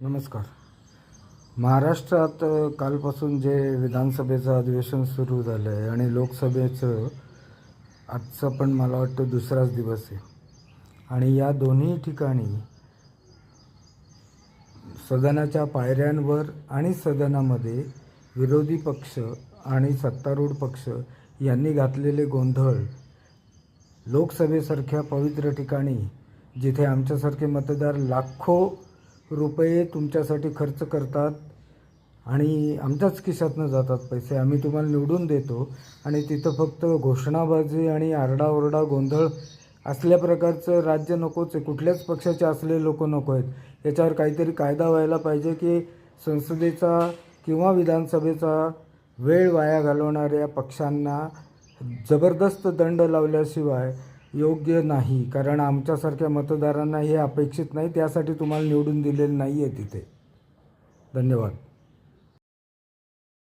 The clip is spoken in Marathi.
नमस्कार. महाराष्ट्रात कालपासून जे विधानसभेचं अधिवेशन सुरू झालं आहे आणि लोकसभेचं आजचा पण मला वाटतं दुसराच दिवस आहे. आणि या दोन्ही ठिकाणी सदनाच्या पायऱ्यांवर आणि सदनामध्ये विरोधी पक्ष आणि सत्तारूढ पक्ष यांनी घातलेले गोंधळ लोकसभेसारख्या पवित्र ठिकाणी जिथे आमच्यासारखे मतदार लाखो रुपये तुमच्यासाठी खर्च करतात आणि आमच्याच खिशातनं जातात पैसे. आम्ही तुम्हाला निवडून देतो आणि तिथं फक्त घोषणाबाजी आणि आरडाओरडा गोंधळ असल्या प्रकारचं राज्य नकोच आहे. कुठल्याच पक्षाचे असले लोक नको आहेत. याच्यावर काहीतरी कायदा व्हायला पाहिजे की संसदेचा किंवा विधानसभेचा वेळ वाया घालवणाऱ्या पक्षांना जबरदस्त दंड लावल्याशिवाय योग्य नाही. कारण आमच्यासारख्या मतदारांना हे अपेक्षित नाही त्यासाठी तुम्हाला निवडून दिलेलं नाही आहे तिथे. धन्यवाद.